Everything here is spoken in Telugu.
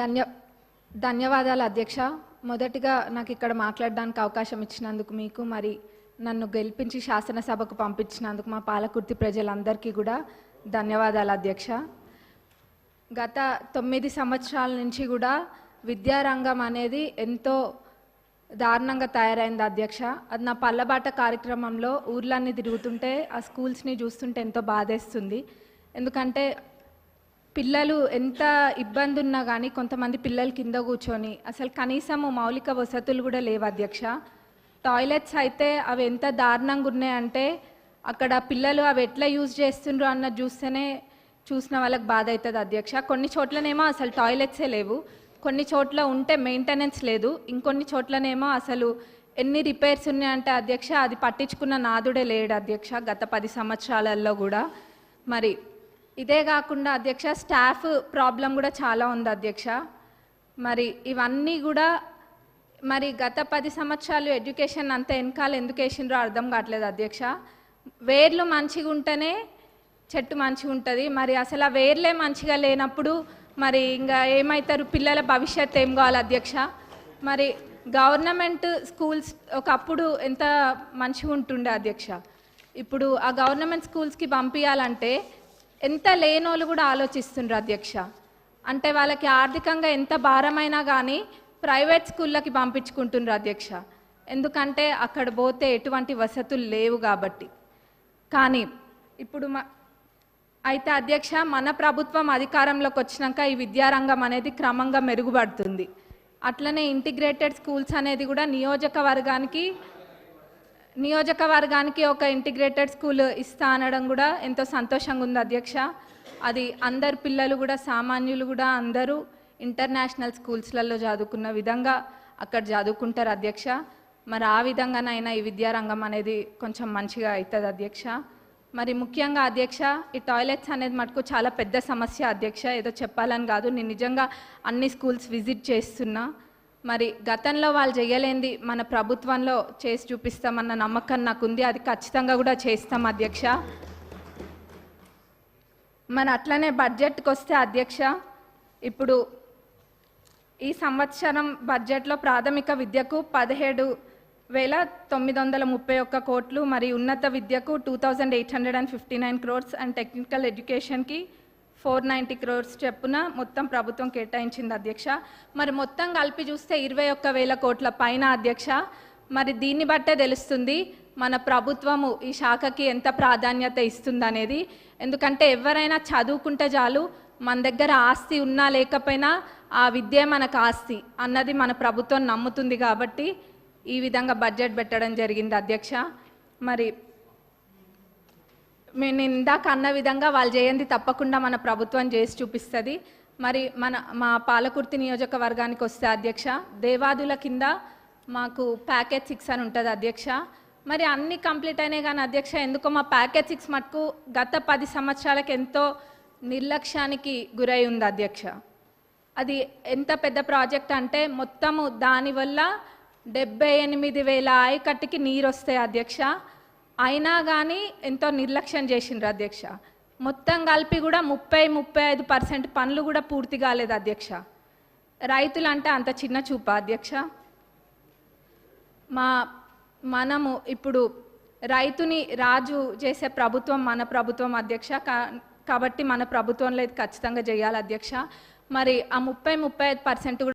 ధన్య ధన్యవాదాలు అధ్యక్ష. మొదటిగా నాకు ఇక్కడ మాట్లాడడానికి అవకాశం ఇచ్చినందుకు మీకు మరి నన్ను గెలిపించి శాసనసభకు పంపించినందుకు మా పాలకుర్తి ప్రజలందరికీ కూడా ధన్యవాదాలు అధ్యక్ష. గత తొమ్మిది సంవత్సరాల నుంచి కూడా విద్యారంగం అనేది ఎంతో దారుణంగా తయారైంది అధ్యక్ష. అది నా పల్లబాట కార్యక్రమంలో ఊర్లన్నీ తిరుగుతుంటే ఆ స్కూల్స్ని చూస్తుంటే ఎంతో బాధేస్తుంది. ఎందుకంటే పిల్లలు ఎంత ఇబ్బంది ఉన్నా కానీ కొంతమంది పిల్లలు కింద కూర్చొని అసలు కనీసం మౌలిక వసతులు కూడా లేవు అధ్యక్ష. టాయిలెట్స్ అయితే అవి ఎంత దారుణంగా ఉన్నాయంటే అక్కడ పిల్లలు అవి ఎట్లా యూజ్ చేస్తుండ్రు అన్న చూస్తేనే చూసిన వాళ్ళకి బాధ అవుతుంది అధ్యక్ష. కొన్ని చోట్లనేమో అసలు టాయిలెట్సే లేవు. కొన్ని చోట్ల ఉంటే మెయింటెనెన్స్ లేదు. ఇంకొన్ని చోట్లనేమో అసలు ఎన్ని రిపేర్స్ ఉన్నాయంటే అధ్యక్ష అది పట్టించుకున్న నాదుడే లేడు అధ్యక్ష గత పది సంవత్సరాలలో కూడా. మరి ఇదే కాకుండా అధ్యక్ష స్టాఫ్ ప్రాబ్లం కూడా చాలా ఉంది అధ్యక్ష. మరి ఇవన్నీ కూడా మరి గత పది సంవత్సరాలు ఎడ్యుకేషన్ అంత వెనకాల ఎందుకు వేసిండ్రో అర్థం కావట్లేదు అధ్యక్ష. వేర్లు మంచిగా ఉంటేనే చెట్టు మంచిగా ఉంటుంది. మరి అసలు ఆ వేర్లే మంచిగా లేనప్పుడు మరి ఇంకా ఏమవుతారు పిల్లల భవిష్యత్ ఏం కావాలి అధ్యక్ష? మరి గవర్నమెంట్ స్కూల్స్ ఒకప్పుడు ఎంత మంచిగా ఉంటుండే అధ్యక్ష? ఇప్పుడు ఆ గవర్నమెంట్ స్కూల్స్కి పంపించాలంటే ఎంత లేనోళ్ళు కూడా ఆలోచిస్తుండ్రు అధ్యక్ష. అంటే వాళ్ళకి ఆర్థికంగా ఎంత భారమైనా కానీ ప్రైవేట్ స్కూళ్ళకి పంపించుకుంటుండ్రు అధ్యక్ష. ఎందుకంటే అక్కడ పోతే ఎటువంటి వసతులు లేవు కాబట్టి. కానీ ఇప్పుడు మ అయితే అధ్యక్ష మన ప్రభుత్వం అధికారంలోకి వచ్చినాక ఈ విద్యారంగం అనేది క్రమంగా మెరుగుపడుతుంది. అట్లనే ఇంటిగ్రేటెడ్ స్కూల్స్ అనేది కూడా నియోజకవర్గానికి నియోజకవర్గానికి ఒక ఇంటిగ్రేటెడ్ స్కూల్ ఇస్తా అనడం కూడా ఎంతో సంతోషంగా ఉంది అధ్యక్ష. అది అందరు పిల్లలు కూడా సామాన్యులు కూడా అందరూ ఇంటర్నేషనల్ స్కూల్స్లలో చదువుకున్న విధంగా అక్కడ చదువుకుంటారు అధ్యక్ష. మరి ఆ విధంగానైనా ఈ విద్యారంగం అనేది కొంచెం మంచిగా అవుతుంది అధ్యక్ష. మరి ముఖ్యంగా అధ్యక్ష ఈ టాయిలెట్స్ అనేది మటుకు చాలా పెద్ద సమస్య అధ్యక్ష. ఏదో చెప్పాలని కాదు నేను నిజంగా అన్ని స్కూల్స్ విజిట్ చేస్తున్నా. మరి గతంలో వాళ్ళు చేయలేంది మన ప్రభుత్వంలో చేసి చూపిస్తామన్న నమ్మకం నాకు ఉంది అది ఖచ్చితంగా కూడా చేస్తాం అధ్యక్ష. మన అట్లనే బడ్జెట్కి వస్తే అధ్యక్ష ఇప్పుడు ఈ సంవత్సరం బడ్జెట్లో ప్రాథమిక విద్యకు పదిహేడు వేల తొమ్మిది వందల ముప్పై ఒక్క కోట్లు మరి ఉన్నత విద్యకు two thousand eight hundred and fifty nine crores and technical ఎడ్యుకేషన్కి ఫోర్ నైంటీ క్రోర్స్ చెప్పున మొత్తం ప్రభుత్వం కేటాయించింది అధ్యక్ష. మరి మొత్తం కలిపి చూస్తే ఇరవై ఒక్క వేల కోట్ల పైన అధ్యక్ష. మరి దీన్ని బట్టే తెలుస్తుంది మన ప్రభుత్వము ఈ శాఖకి ఎంత ప్రాధాన్యత ఇస్తుందనేది. ఎందుకంటే ఎవరైనా చదువుకుంటే చాలు మన దగ్గర ఆస్తి ఉన్నా లేకపోయినా ఆ విద్య మనకు ఆస్తి అన్నది మన ప్రభుత్వం నమ్ముతుంది కాబట్టి ఈ విధంగా బడ్జెట్ పెట్టడం జరిగింది అధ్యక్ష. మరి నేను ఇందాక అన్న విధంగా వాళ్ళు చేయండి తప్పకుండా మన ప్రభుత్వం చేసి చూపిస్తుంది. మరి మన మా పాలకుర్తి నియోజకవర్గానికి వస్తే అధ్యక్ష దేవాదుల కింద మాకు ప్యాకేజ్ సిక్స్ అని ఉంటుంది అధ్యక్ష. మరి అన్ని కంప్లీట్ అయినాయి కానీ అధ్యక్ష ఎందుకో మా ప్యాకేజ్ సిక్స్ మటుకు గత పది సంవత్సరాలకు ఎంతో నిర్లక్ష్యానికి గురై ఉంది అధ్యక్ష. అది ఎంత పెద్ద ప్రాజెక్ట్ అంటే మొత్తము దానివల్ల డెబ్బై ఎనిమిది వేల ఆయకట్టుకి నీరు వస్తాయి అధ్యక్ష. అయినా కానీ ఎంతో నిర్లక్ష్యం చేసిండ్రు అధ్యక్ష. మొత్తం కలిపి కూడా ముప్పై ముప్పై ఐదు పర్సెంట్ పనులు కూడా పూర్తి కాలేదు అధ్యక్ష. రైతులు అంటే అంత చిన్న చూప అధ్యక్ష. మా మనము ఇప్పుడు రైతుని రాజు చేసే ప్రభుత్వం మన ప్రభుత్వం అధ్యక్ష. కా- కాబట్టి మన ప్రభుత్వంలో ఇది ఖచ్చితంగా చేయాలి అధ్యక్ష. మరి ఆ ముప్పై ముప్పై ఐదు పర్సెంట్